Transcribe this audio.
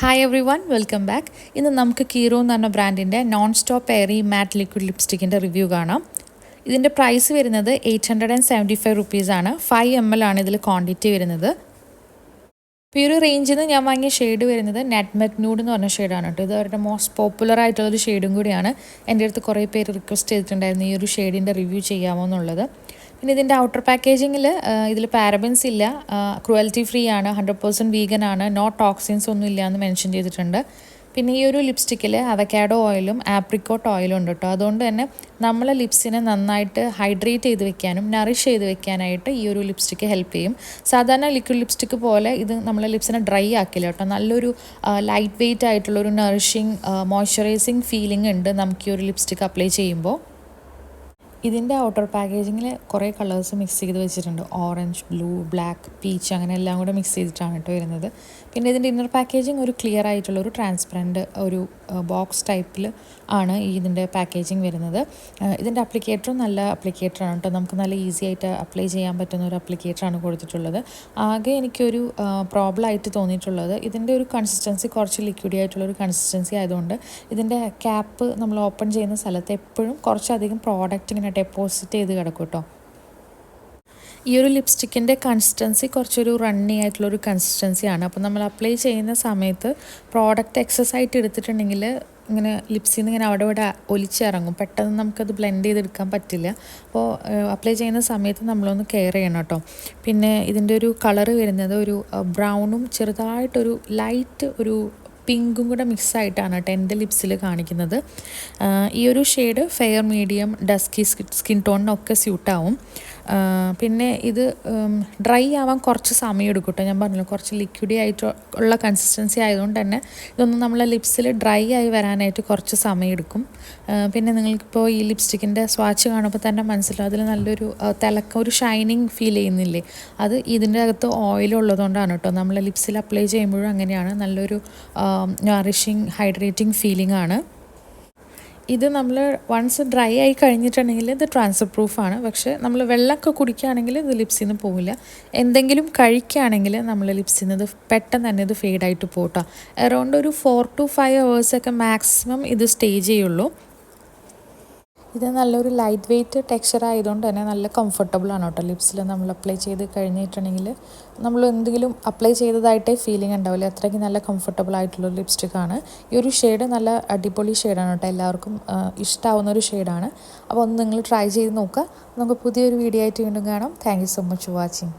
Hi everyone welcome back ഇന്ന് നമുക്ക് കീറോ എന്ന് പറഞ്ഞ ബ്രാൻഡിന്റെ non stop airy matte liquid ലിപ്സ്റ്റിക്കിന്റെ review കാണാം. ഇതിന്റെ പ്രൈസ് വരുന്നത് eight hundred and seventy five റുപ്പീസാണ് ഫൈവ് എം എൽ ആണ് ഇതിൽ ക്വാണ്ടിറ്റി വരുന്നത്. ഇപ്പോൾ ഈ ഒരു റേഞ്ചിൽ നിന്ന് ഞാൻ വാങ്ങിയ ഷെയ്ഡ് വരുന്നത് നെറ്റ്മെറ്റ് ന്യൂഡ് എന്ന് പറഞ്ഞ ഷെയ്ഡാണ് കേട്ടോ. ഇത് അവരുടെ മോസ്റ്റ് പോപ്പുലർ ആയിട്ടുള്ളൊരു ഷെയ്ഡും കൂടിയാണ്. എന്റെ അടുത്ത് കുറേ പേര് റിക്വസ്റ്റ് ചെയ്തിട്ടുണ്ടായിരുന്നു ഈ ഒരു ഷെയ്ഡിന്റെ റിവ്യൂ ചെയ്യാമോ എന്നുള്ളത്. പിന്നെ ഇതിന്റെ ഔട്ടർ പാക്കേജിങ്ങിൽ ഇതിൽ പാരബൻസ് ഇല്ല. ക്രുവൽറ്റി ഫ്രീ ആണ് ഹൺഡ്രഡ് പേഴ്സന്റ് വീഗൻ ആണ് നോ ടോക്സിൻസ് ഒന്നും ഇല്ല എന്ന് മെൻഷൻ ചെയ്തിട്ടുണ്ട്. പിന്നെ ഈ ഒരു ലിപ്സ്റ്റിക്കിൽ അവക്കാഡോ ഓയിലും ആപ്രിക്കോട്ട് ഓയിലും ഉണ്ട് കേട്ടോ അതുകൊണ്ട് തന്നെ നമ്മളെ ലിപ്സിനെ നന്നായിട്ട് ഹൈഡ്രേറ്റ് ചെയ്ത് വെക്കാനും നറിഷ് ചെയ്ത് വെക്കാനായിട്ട് ഈ ഒരു ലിപ്സ്റ്റിക്ക് ഹെൽപ്പ് ചെയ്യും. സാധാരണ ലിക്വിഡ് ലിപ്സ്റ്റിക്ക് പോലെ ഇത് നമ്മളെ ലിപ്സിനെ ഡ്രൈ ആക്കില്ല കേട്ടോ നല്ലൊരു ലൈറ്റ് വെയ്റ്റ് ആയിട്ടുള്ളൊരു നറിഷിങ് മോയ്സ്ചറൈസിങ് ഫീലിംഗ് ഉണ്ട് നമുക്ക് ഈ ഒരു ലിപ്സ്റ്റിക്ക് അപ്ലൈ ചെയ്യുമ്പോൾ. ഇതിന്റെ ഔട്ടർ പാക്കേജിങ്ങിൽ കുറേ കളേഴ്സ് മിക്സ് ചെയ്ത് വെച്ചിട്ടുണ്ട്. ഓറഞ്ച് ബ്ലൂ ബ്ലാക്ക് പീച്ച് അങ്ങനെ എല്ലാം കൂടെ മിക്സ് ചെയ്തിട്ടാണ് കേട്ടോ വരുന്നത്. പിന്നെ ഇതിന്റെ ഇന്നർ പാക്കേജിങ് ഒരു ക്ലിയർ ആയിട്ടുള്ള ഒരു ട്രാൻസ്പെറന്റ് ഒരു ബോക്സ് ടൈപ്പിൽ ആണ് ഈ ഇതിന്റെ പാക്കേജിങ് വരുന്നത്. ഇതിന്റെ അപ്ലിക്കേറ്ററും നല്ല അപ്ലിക്കേറ്ററാണ് കേട്ടോ. നമുക്ക് നല്ല ഈസി ആയിട്ട് അപ്ലൈ ചെയ്യാൻ പറ്റുന്ന ഒരു അപ്ലിക്കേറ്ററാണ് കൊടുത്തിട്ടുള്ളത്. ആകെ എനിക്കൊരു പ്രോബ്ലം ആയിട്ട് തോന്നിയിട്ടുള്ളത് ഇതിന്റെ ഒരു കൺസിസ്റ്റൻസി കുറച്ച് ലിക്വിഡി ആയിട്ടുള്ള ഒരു കൺസിസ്റ്റൻസി ആയതുകൊണ്ട് ഇതിന്റെ ക്യാപ്പ് നമ്മൾ ഓപ്പൺ ചെയ്യുന്ന സ്ഥലത്ത് എപ്പോഴും കുറച്ചധികം പ്രോഡക്റ്റ് ഇങ്ങനെ ഡെപ്പോസിറ്റ് ചെയ്ത് കിടക്കും കേട്ടോ ഈ ഒരു ലിപ്സ്റ്റിക്കിന്റെ കൺസിസ്റ്റൻസി കുറച്ചൊരു റണ്ണി ആയിട്ടുള്ളൊരു കൺസിസ്റ്റൻസിയാണ് അപ്പോൾ നമ്മൾ അപ്ലൈ ചെയ്യുന്ന സമയത്ത് പ്രോഡക്റ്റ് എക്സസ് ആയിട്ട് എടുത്തിട്ടുണ്ടെങ്കിൽ ഇങ്ങനെ ലിപ്സിൽ നിന്ന് ഇങ്ങനെ അവിടെ ഇവിടെ ഒലിച്ചിറങ്ങും. പെട്ടെന്ന് നമുക്കത് ബ്ലെൻഡ് ചെയ്തെടുക്കാൻ പറ്റില്ല. അപ്പോൾ അപ്ലൈ ചെയ്യുന്ന സമയത്ത് നമ്മളൊന്ന് കെയർ ചെയ്യണം കേട്ടോ. പിന്നെ ഇതിന്റെ ഒരു കളറ് വരുന്നത് ഒരു ബ്രൗണും ചെറുതായിട്ടൊരു ലൈറ്റ് ഒരു പിങ്കും കൂടെ മിക്സായിട്ടാണ് കേട്ടോ എന്റെ ലിപ്സിൽ കാണിക്കുന്നത് ഈ ഒരു shade fair medium dusky skin ടോണിനൊക്കെ സ്യൂട്ടാവും പിന്നെ ഇത് ഡ്രൈ ആവാൻ കുറച്ച് സമയം എടുക്കും ഞാൻ പറഞ്ഞല്ലോ കുറച്ച് ലിക്വിഡി ആയിട്ട് ഉള്ള കൺസിസ്റ്റൻസി ആയതുകൊണ്ട് തന്നെ ഇതൊന്നും നമ്മളെ ലിപ്സിൽ ഡ്രൈ ആയി വരാനായിട്ട് കുറച്ച് സമയം എടുക്കും പിന്നെ നിങ്ങൾക്കിപ്പോൾ ഈ ലിപ്സ്റ്റിക്കിന്റെ സ്വാച്ച് കാണുമ്പോൾ തന്നെ മനസ്സിലാവും അതിൽ നല്ലൊരു തിളക്കം ഒരു ഷൈനിങ് ഫീൽ ചെയ്യുന്നില്ലേ? അത് ഇതിന്റെ അകത്ത് ഓയിൽ ഉള്ളതുകൊണ്ടാണ് കേട്ടോ. നമ്മളെ ലിപ്സിൽ അപ്ലൈ ചെയ്യുമ്പോഴും അങ്ങനെയാണ്. നല്ലൊരു നറിഷിങ് ഹൈഡ്രേറ്റിംഗ് ഫീലിംഗ് ആണ്. ഇത് നമ്മൾ വൺസ് ഡ്രൈ ആയി കഴിഞ്ഞിട്ടുണ്ടെങ്കിൽ ഇത് ട്രാൻസ്ഫർ പ്രൂഫാണ് പക്ഷേ നമ്മൾ വെള്ളമൊക്കെ കുടിക്കുകയാണെങ്കിൽ ഇത് ലിപ്സിൽ നിന്ന് പോവില്ല. എന്തെങ്കിലും കഴിക്കുകയാണെങ്കിൽ നമ്മൾ ലിപ്സിൽ നിന്ന് ഇത് പെട്ടെന്ന് തന്നെ ഇത് ഫെയ്ഡായിട്ട് പോട്ടോ. അറൗണ്ട് ഒരു ഫോർ ടു ഫൈവ് അവേഴ്സൊക്കെ മാക്സിമം ഇത് സ്റ്റേ ചെയ്യുള്ളൂ. ഇത് നല്ലൊരു ലൈറ്റ് വെയ്റ്റ് ടെക്സ്ചർ ആയതുകൊണ്ട് തന്നെ നല്ല കംഫർട്ടബിൾ ആണ് കേട്ടോ. ലിപ്സിൽ നമ്മൾ അപ്ലൈ ചെയ്ത് കഴിഞ്ഞിട്ടുണ്ടെങ്കിൽ നമ്മൾ എന്തെങ്കിലും അപ്ലൈ ചെയ്തതായിട്ടേ ഫീലിംഗ് ഉണ്ടാവില്ല അത്രയ്ക്ക് നല്ല കംഫർട്ടബിൾ ആയിട്ടുള്ള ലിപ്സ്റ്റിക്കാണ് ഈ ഒരു ഷെയ്ഡ് നല്ല അടിപൊളി ഷെയ്ഡാണ് കേട്ടോ. എല്ലാവർക്കും ഇഷ്ടമാവുന്ന ഒരു ഷെയ്ഡാണ് അപ്പോൾ ഒന്ന് നിങ്ങൾ ട്രൈ ചെയ്ത് നോക്കുക. നമുക്ക് പുതിയൊരു വീഡിയോ ആയിട്ട് വീണ്ടും കാണാം. Thank so much for watching